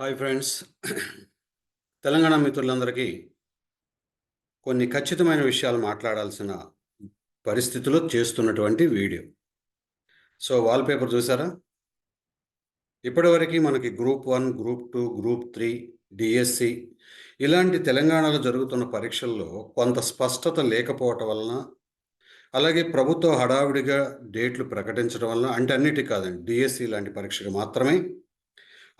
Hi friends. Telangana మిత్రులందరికీ కొన్ని ఖచ్చితమైన విషయాలు మాట్లాడాల్సిన పరిస్థితిలో చేస్తున్నటువంటి వీడియో. సో వాల్పేపర్ చూసారా? ఇప్పటివరకు మనకి group one group two group three DSC ఇలాంటి తెలంగాణలో జరుగుతున్న పరీక్షల్లో కొంత స్పష్టత లేకపోవటం వలన అలాగే ప్రభుత్వ హడావిడిగా డేట్లు ప్రకటించడం వలన అంటే అన్నిటి కాదండి డిఎస్సి లాంటి పరీక్షకు మాత్రమే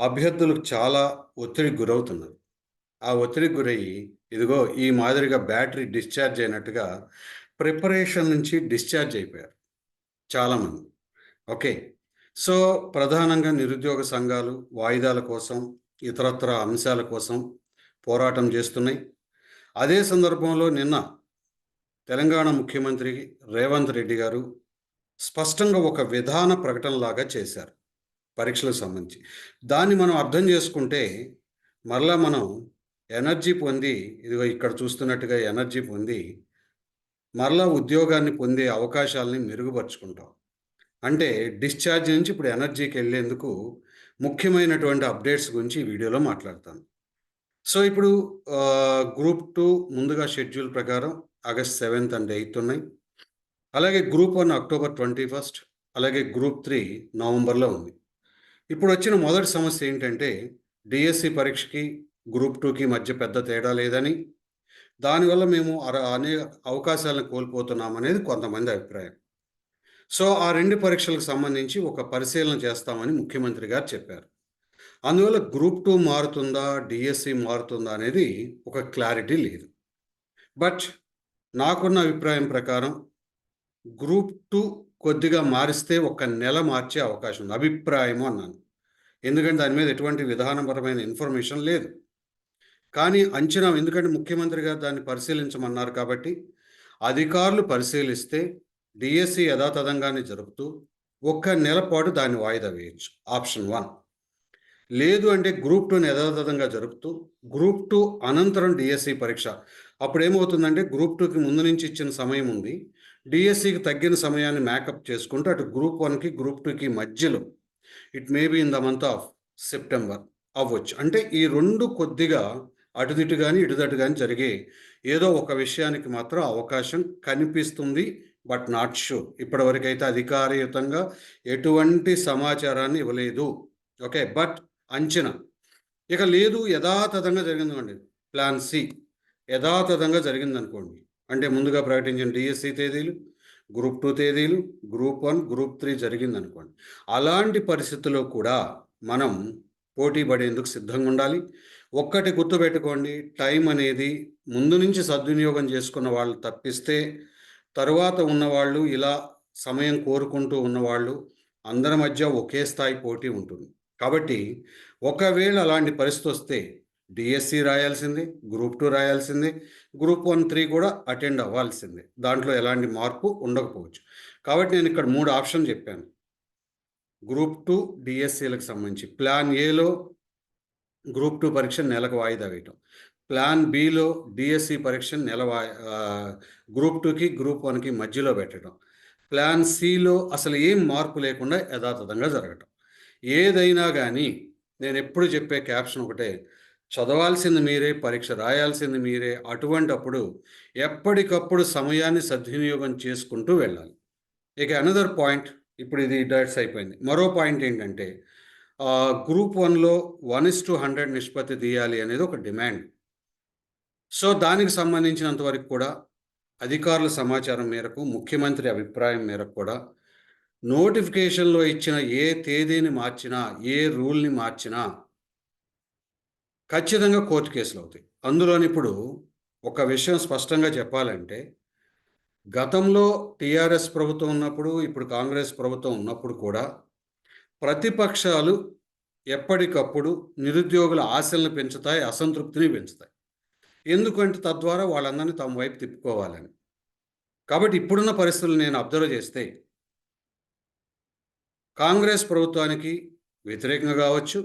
అభ్యర్థులు చాలా ఒత్తిడికి గురవుతున్నారు ఆ ఒత్తిడికి గురయ్యి ఇదిగో ఈ మాదిరిగా బ్యాటరీ డిశ్చార్జ్ అయినట్టుగా ప్రిపరేషన్ నుంచి డిశ్చార్జ్ అయిపోయారు చాలామంది. ఓకే. సో ప్రధానంగా నిరుద్యోగ సంఘాలు వాయిదాల కోసం ఇతరత్ర అంశాల కోసం పోరాటం చేస్తున్నాయి. అదే సందర్భంలో నిన్న తెలంగాణ ముఖ్యమంత్రి రేవంత్ రెడ్డి గారు స్పష్టంగా ఒక విధాన ప్రకటనలాగా చేశారు. పరీక్షలకు సంబంధించి. దాన్ని మనం అర్థం చేసుకుంటే మరలా మనం ఎనర్జీ పొంది ఇదిగో ఇక్కడ చూస్తున్నట్టుగా ఎనర్జీ పొంది మరలా ఉద్యోగాన్ని పొందే అవకాశాలని మెరుగుపరుచుకుంటాం. అంటే డిశ్చార్జ్ నుంచి ఇప్పుడు ఎనర్జీకి వెళ్ళేందుకు ముఖ్యమైనటువంటి అప్డేట్స్ గురించి ఈ వీడియోలో మాట్లాడతాను. సో ఇప్పుడు గ్రూప్ టూ ముందుగా షెడ్యూల్ ప్రకారం ఆగస్ట్ సెవెంత్ అండ్ ఎయిత్ ఉన్నాయి. అలాగే group one October twenty first అలాగే గ్రూప్ త్రీ నవంబర్లో ఉంది. ఇప్పుడు వచ్చిన మొదటి సమస్య ఏంటంటే డిఎస్సి పరీక్షకి గ్రూప్ టూకి మధ్య పెద్ద తేడా లేదని దానివల్ల మేము అనే అవకాశాలను కోల్పోతున్నాం అనేది కొంతమంది అభిప్రాయం. సో ఆ రెండు పరీక్షలకు సంబంధించి ఒక పరిశీలన చేస్తామని ముఖ్యమంత్రి గారు చెప్పారు. అందువల్ల గ్రూప్ టూ మారుతుందా డిఎస్సి మారుతుందా అనేది ఒక క్లారిటీ లేదు. బట్ నాకున్న అభిప్రాయం ప్రకారం గ్రూప్ టూ కొద్దిగా మారిస్తే ఒక నెల మార్చే అవకాశం ఉంది. అభిప్రాయము అన్నాను. ఎందుకంటే దాని మీద ఎటువంటి విధానపరమైన ఇన్ఫర్మేషన్ లేదు. కానీ అంచనా ఎందుకంటే ముఖ్యమంత్రి గారు దాన్ని పరిశీలించమన్నారు కాబట్టి అధికారులు పరిశీలిస్తే డిఎస్సి యథాతథంగానే జరుపుతూ ఒక్క నెల పాటు దాన్ని వాయిదా వేయచ్చు. Option one. లేదు అంటే గ్రూప్ టూని యథాతథంగా జరుపుతూ గ్రూప్ టూ అనంతరం డిఎస్సి పరీక్ష. అప్పుడు ఏమవుతుందంటే గ్రూప్ టూకి ముందు నుంచి ఇచ్చిన సమయం ఉంది. డిఎస్సికి తగ్గిన సమయాన్ని మేకప్ చేసుకుంటూ అటు గ్రూప్ వన్కి గ్రూప్ టూకి మధ్యలో it may be in the month of September అవ్వచ్చు. అంటే ఈ రెండు కొద్దిగా అటుదిటు కానీ ఇటుదటు కానీ జరిగే ఏదో ఒక విషయానికి మాత్రం అవకాశం కనిపిస్తుంది బట్ నాట్ షూర్. ఇప్పటివరకైతే అధికారయుతంగా ఎటువంటి సమాచారాన్ని ఇవ్వలేదు. ఓకే బట్ అంచనా. ఇక లేదు యథాతథంగా జరిగిందనుకోండి. Plan C. యథాతథంగా జరిగింది అనుకోండి అంటే ముందుగా ప్రకటించిన డిఎస్సి తేదీలు గ్రూప్ టూ తేదీలు గ్రూప్ వన్ గ్రూప్ త్రీ జరిగింది అనుకోండి అలాంటి పరిస్థితుల్లో కూడా మనం పోటీ పడేందుకు సిద్ధంగా ఉండాలి. ఒక్కటి గుర్తుపెట్టుకోండి టైం అనేది ముందు నుంచి సద్వినియోగం చేసుకున్న వాళ్ళు తప్పిస్తే తరువాత ఉన్నవాళ్ళు ఇలా సమయం కోరుకుంటూ ఉన్నవాళ్ళు అందరి మధ్య ఒకే స్థాయి పోటీ ఉంటుంది. కాబట్టి ఒకవేళ అలాంటి పరిస్థితి వస్తే డిఎస్సి రాయాల్సింది గ్రూప్ టూ రాయాల్సింది గ్రూప్ వన్ త్రీ కూడా అటెండ్ అవ్వాల్సింది. దాంట్లో ఎలాంటి మార్పు ఉండకపోవచ్చు. కాబట్టి నేను ఇక్కడ మూడు ఆప్షన్ చెప్పాను. గ్రూప్ టూ డిఎస్సీలకు సంబంధించి ప్లాన్ ఏలో గ్రూప్ టూ పరీక్ష నెలకు వాయిదా వేయటం. ప్లాన్ బిలో డిఎస్సి పరీక్ష నెల వా గ్రూప్ టూకి గ్రూప్ వన్కి మధ్యలో పెట్టడం. ప్లాన్ సిలో అసలు ఏం మార్పు లేకుండా యథాతథంగా జరగటం. ఏదైనా కానీ నేను ఎప్పుడు చెప్పే క్యాప్షన్ ఒకటే చదవాల్సింది మీరే పరీక్ష రాయాల్సింది మీరే అటువంటప్పుడు ఎప్పటికప్పుడు సమయాన్ని సద్వినియోగం చేసుకుంటూ వెళ్ళాలి. ఇక అనదర్ పాయింట్ ఇప్పుడు ఇది డైట్స్ అయిపోయింది. మరో పాయింట్ ఏంటంటే గ్రూప్ వన్లో వన్ ఇస్ టు హండ్రెడ్ నిష్పత్తి తీయాలి అనేది ఒక డిమాండ్ సో దానికి సంబంధించినంత వరకు కూడా అధికారుల సమాచారం మేరకు ముఖ్యమంత్రి అభిప్రాయం మేరకు కూడా నోటిఫికేషన్లో ఇచ్చిన ఏ తేదీని మార్చినా ఏ రూల్ని మార్చినా ఖచ్చితంగా కోర్టు కేసులు అవుతాయి. అందులోని ఇప్పుడు ఒక విషయం స్పష్టంగా చెప్పాలంటే గతంలో టీఆర్ఎస్ ప్రభుత్వం ఉన్నప్పుడు ఇప్పుడు కాంగ్రెస్ ప్రభుత్వం ఉన్నప్పుడు కూడా ప్రతిపక్షాలు ఎప్పటికప్పుడు నిరుద్యోగుల ఆశలను పెంచుతాయి అసంతృప్తిని పెంచుతాయి. ఎందుకంటే తద్వారా వాళ్ళందరినీ తమ వైపు తిప్పుకోవాలని. కాబట్టి ఇప్పుడున్న పరిస్థితులు నేను అబ్జర్వ్ చేస్తే కాంగ్రెస్ ప్రభుత్వానికి వ్యతిరేకంగా కావచ్చు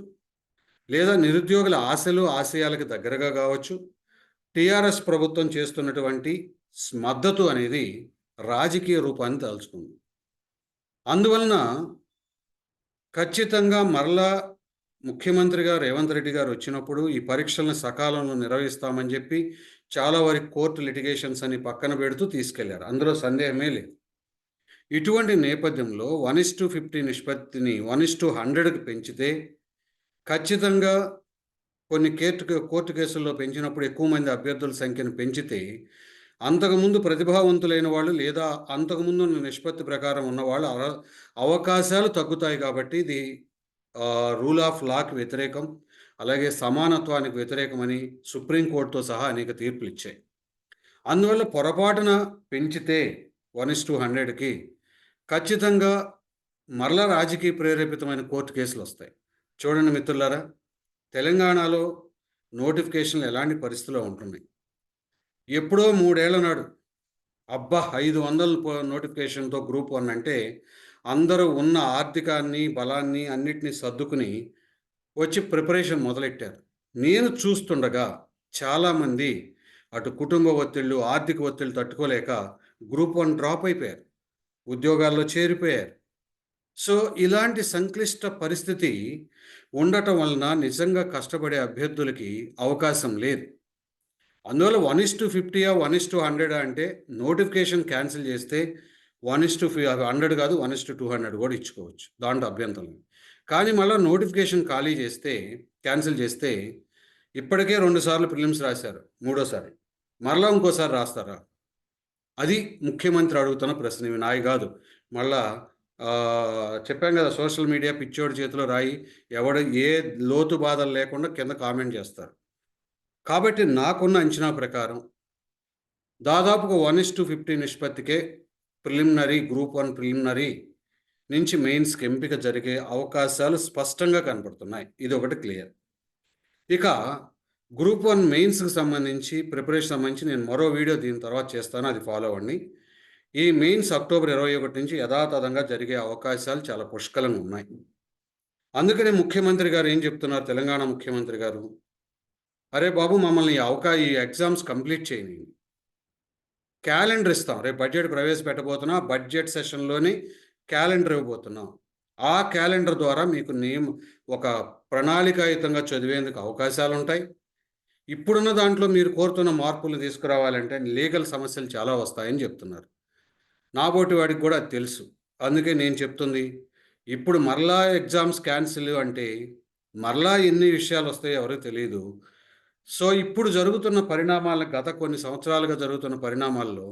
లేదా నిరుద్యోగుల ఆశలు ఆశయాలకు దగ్గరగా కావచ్చు. టీఆర్ఎస్ ప్రభుత్వం చేస్తున్నటువంటి మద్దతు అనేది రాజకీయ రూపాన్ని దాల్చుకుంది అందువలన ఖచ్చితంగా మరలా ముఖ్యమంత్రిగా రేవంత్ రెడ్డి గారు వచ్చినప్పుడు ఈ పరీక్షలను సకాలంలో నిర్వహిస్తామని చెప్పి చాలా వరకు కోర్టు లిటిగేషన్స్ అని పక్కన పెడుతూ తీసుకెళ్ళారు. అందులో సందేహమే లేదు. ఇటువంటి నేపథ్యంలో వన్ ఇస్ టు ఫిఫ్టీ నిష్పత్తిని వన్ ఇస్ టు హండ్రెడ్కి పెంచితే ఖచ్చితంగా కొన్ని కేర్టు కోర్టు కేసుల్లో పెంచినప్పుడు ఎక్కువ మంది అభ్యర్థుల సంఖ్యను పెంచితే అంతకుముందు ప్రతిభావంతులైన వాళ్ళు లేదా అంతకుముందు ఉన్న నిష్పత్తి ప్రకారం ఉన్న వాళ్ళు అవ- అవకాశాలు తగ్గుతాయి కాబట్టి ఇది రూల్ ఆఫ్ లాకి వ్యతిరేకం. అలాగే సమానత్వానికి వ్యతిరేకమని సుప్రీంకోర్టుతో సహా అనేక తీర్పులు ఇచ్చాయి. అందువల్ల పొరపాటున పెంచితే వన్ ఇస్ టూ హండ్రెడ్కి ఖచ్చితంగా మరలా రాజకీయ ప్రేరేపితమైన కోర్టు కేసులు వస్తాయి. చూడండి మిత్రులారా తెలంగాణలో నోటిఫికేషన్లు ఎలాంటి పరిస్థితిలో ఉంటున్నాయి? ఎప్పుడో మూడేళ్ళ నాడు అబ్బా ఐదు వందల నోటిఫికేషన్తో గ్రూప్ వన్ అంటే అందరూ ఉన్న ఆర్థికాన్ని బలాన్ని అన్నిటినీ సర్దుకుని వచ్చి ప్రిపరేషన్ మొదలెట్టారు. నేను చూస్తుండగా చాలామంది అటు కుటుంబ ఒత్తిళ్ళు ఆర్థిక ఒత్తిళ్ళు తట్టుకోలేక గ్రూప్ వన్ డ్రాప్ అయిపోయారు. ఉద్యోగాల్లో చేరిపోయారు. సో ఇలాంటి సంక్లిష్ట పరిస్థితి ఉండటం వలన నిజంగా కష్టపడే అభ్యర్థులకి అవకాశం లేదు. అందువల్ల వన్ ఇస్ టు ఫిఫ్టీయా వన్ ఇస్ టు హండ్రెడ్ అంటే నోటిఫికేషన్ క్యాన్సిల్ చేస్తే వన్ ఇస్ టు హండ్రెడ్ కాదు one is to two hundred కూడా ఇచ్చుకోవచ్చు దాంట్లో అభ్యంతరం కానీ మళ్ళీ నోటిఫికేషన్ ఖాళీ చేస్తే క్యాన్సిల్ చేస్తే ఇప్పటికే రెండుసార్లు ప్రిలిమ్స్ రాశారు మూడోసారి. మరలా ఇంకోసారి రాస్తారా? అది ముఖ్యమంత్రి అడుగుతున్న ప్రశ్న ఇవి నాయి కాదు. మళ్ళా చెప్పాం కదా సోషల్ మీడియా పిచ్చోడి చేతిలో రాయి ఎవడు ఏ లోతు బాధలు లేకుండా కింద కామెంట్ చేస్తారు. కాబట్టి నాకున్న అంచనా ప్రకారం దాదాపుగా వన్ ఇస్ టు ఫిఫ్టీ నిష్పత్తికే ప్రిలిమినరీ గ్రూప్ వన్ ప్రిలిమినరీ నుంచి మెయిన్స్కి ఎంపిక జరిగే అవకాశాలు స్పష్టంగా కనపడుతున్నాయి. ఇది ఒకటి క్లియర్. ఇక గ్రూప్ వన్ మెయిన్స్కి సంబంధించి ప్రిపరేషన్ సంబంధించి నేను మరో వీడియో దీని తర్వాత చేస్తాను అది ఫాలో అవ్వండి. ఈ మెయిన్స్ అక్టోబర్ ఇరవై ఒకటి నుంచి యథాతథంగా జరిగే అవకాశాలు చాలా పుష్కలంగా ఉన్నాయి. అందుకనే ముఖ్యమంత్రి గారు ఏం చెప్తున్నారు? తెలంగాణ ముఖ్యమంత్రి గారు అరే బాబు మమ్మల్ని అవకా ఈ ఎగ్జామ్స్ కంప్లీట్ చేయండి. క్యాలెండర్ ఇస్తాం. రేపు బడ్జెట్ ప్రవేశపెట్టబోతున్నా బడ్జెట్ సెషన్లోనే క్యాలెండర్ ఇవ్వబోతున్నాం. ఆ క్యాలెండర్ ద్వారా మీకు నియమ ఒక ప్రణాళికాయుతంగా చదివేందుకు అవకాశాలు ఉంటాయి. ఇప్పుడున్న దాంట్లో మీరు కోరుతున్న మార్పులు తీసుకురావాలంటే లీగల్ సమస్యలు చాలా వస్తాయని చెప్తున్నారు. నాబోటి వాడికి కూడా అది తెలుసు. అందుకే నేను చెప్తుంది ఇప్పుడు మరలా ఎగ్జామ్స్ క్యాన్సిల్ అంటే మరలా ఎన్ని విషయాలు వస్తాయో ఎవరో తెలియదు సో ఇప్పుడు జరుగుతున్న పరిణామాల గత కొన్ని సంవత్సరాలుగా జరుగుతున్న పరిణామాల్లో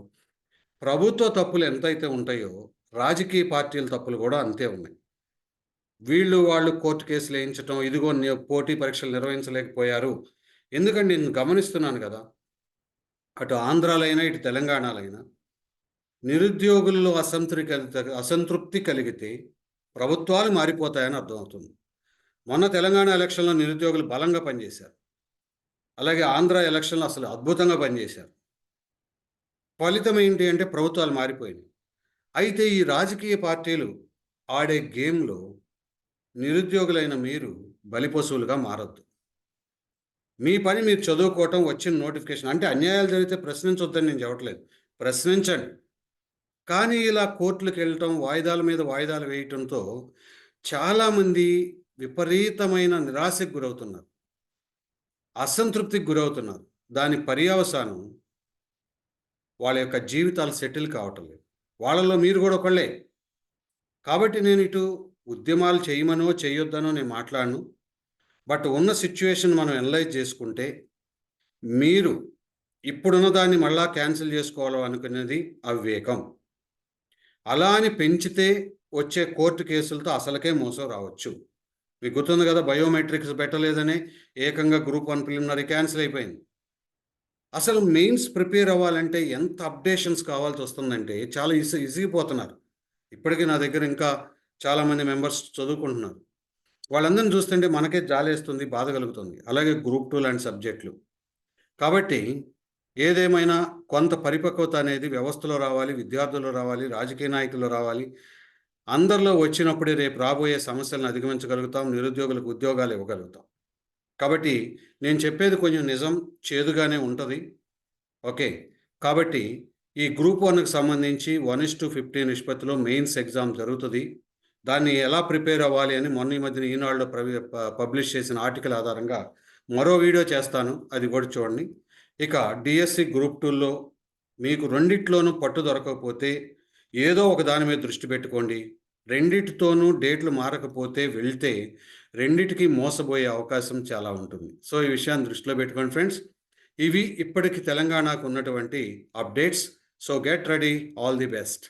ప్రభుత్వ తప్పులు ఎంతైతే ఉంటాయో రాజకీయ పార్టీల తప్పులు కూడా అంతే ఉన్నాయి. వీళ్ళు వాళ్ళు కోర్టు కేసులు వేయించడం ఇదిగో పోటీ పరీక్షలు నిర్వహించలేకపోయారు. ఎందుకంటే నేను గమనిస్తున్నాను కదా అటు ఆంధ్రాలైనా ఇటు తెలంగాణలైనా నిరుద్యోగుల్లో అసంతృప్తి కలిగితే అసంతృప్తి కలిగితే ప్రభుత్వాలు మారిపోతాయని అర్థమవుతుంది. మొన్న తెలంగాణ ఎలక్షన్లో నిరుద్యోగులు బలంగా పనిచేశారు. అలాగే ఆంధ్ర ఎలక్షన్లో అసలు అద్భుతంగా పనిచేశారు. ఫలితం ఏంటి అంటే ప్రభుత్వాలు మారిపోయినాయి. అయితే ఈ రాజకీయ పార్టీలు ఆడే గేమ్లో నిరుద్యోగులైన మీరు బలిపశువులుగా మారద్దు. మీ పని మీరు చదువుకోవటం వచ్చిన నోటిఫికేషన్ అంటే అన్యాయాలు జరిగితే ప్రశ్నించొద్దని నేను చెప్పట్లేదు. ప్రశ్నించండి. కానీ ఇలా కోర్టులకు వెళ్ళటం వాయిదాల మీద వాయిదాలు వేయటంతో చాలామంది విపరీతమైన నిరాశకు గురవుతున్నారు. అసంతృప్తికి గురవుతున్నారు. దాని పర్యవసానం వాళ్ళ యొక్క జీవితాలు సెటిల్ కావటం లేదు. వాళ్ళలో మీరు కూడా ఒకళ్ళే. కాబట్టి నేను ఇటు ఉద్యమాలు చేయమనో చేయొద్దనో నేను మాట్లాడను. బట్ ఉన్న సిచ్యువేషన్ మనం అనలైజ్ చేసుకుంటే మీరు ఇప్పుడున్న దాన్ని మళ్ళా క్యాన్సిల్ చేసుకోవాలి అనుకునేది అవివేకం. అలా అని పెంచితే వచ్చే కోర్టు కేసులతో అసలుకే మోసం రావచ్చు. మీకు గుర్తుంది కదా బయోమెట్రిక్స్ పెట్టలేదనే ఏకంగా గ్రూప్ వన్ ప్రిలిమినరీ క్యాన్సిల్ అయిపోయింది. అసలు మెయిన్స్ ప్రిపేర్ అవ్వాలంటే ఎంత అప్డేషన్స్ కావాల్సి వస్తుందంటే చాలా ఇసి ఇసిగిపోతున్నారు ఇప్పటికీ నా దగ్గర ఇంకా చాలామంది మెంబర్స్ చదువుకుంటున్నారు. వాళ్ళందరిని చూస్తుంటే మనకే జాలేస్తుంది బాధ కలుగుతుంది. అలాగే గ్రూప్ టూ లాంటి సబ్జెక్టులు. కాబట్టి ఏదేమైనా కొంత పరిపక్వత అనేది వ్యవస్థలో రావాలి విద్యార్థుల్లో రావాలి రాజకీయ నాయకుల్లో రావాలి. అందరిలో వచ్చినప్పుడే రేపు రాబోయే సమస్యలను అధిగమించగలుగుతాం నిరుద్యోగులకు ఉద్యోగాలు ఇవ్వగలుగుతాం. కాబట్టి నేను చెప్పేది కొంచెం నిజం చేదుగానే ఉంటుంది. ఓకే. కాబట్టి ఈ గ్రూప్ వన్కి సంబంధించి వన్ ఇస్ టు ఫిఫ్టీన్ నిష్పత్తిలో మెయిన్స్ ఎగ్జామ్ జరుగుతుంది. దాన్ని ఎలా ప్రిపేర్ అవ్వాలి అని మొన్న ఈ మధ్యన ఈనాడులో ప్రవి ప- పబ్లిష్ చేసిన ఆర్టికల్ ఆధారంగా మరో వీడియో చేస్తాను. అది కూడా చూడండి. ఇక డిఎస్సి గ్రూప్ టూల్లో మీకు రెండిట్లోనూ పట్టు దొరకకపోతే ఏదో ఒక దాని మీద దృష్టి పెట్టుకోండి. రెండిటితోనూ డేట్లు మారకపోతే వెళ్తే రెండిటికి మోసపోయే అవకాశం చాలా ఉంటుంది. సో ఈ విషయాన్ని దృష్టిలో పెట్టుకోండి ఫ్రెండ్స్. ఇవి ఇప్పటికి తెలంగాణకు ఉన్నటువంటి updates. So get ready. All the best.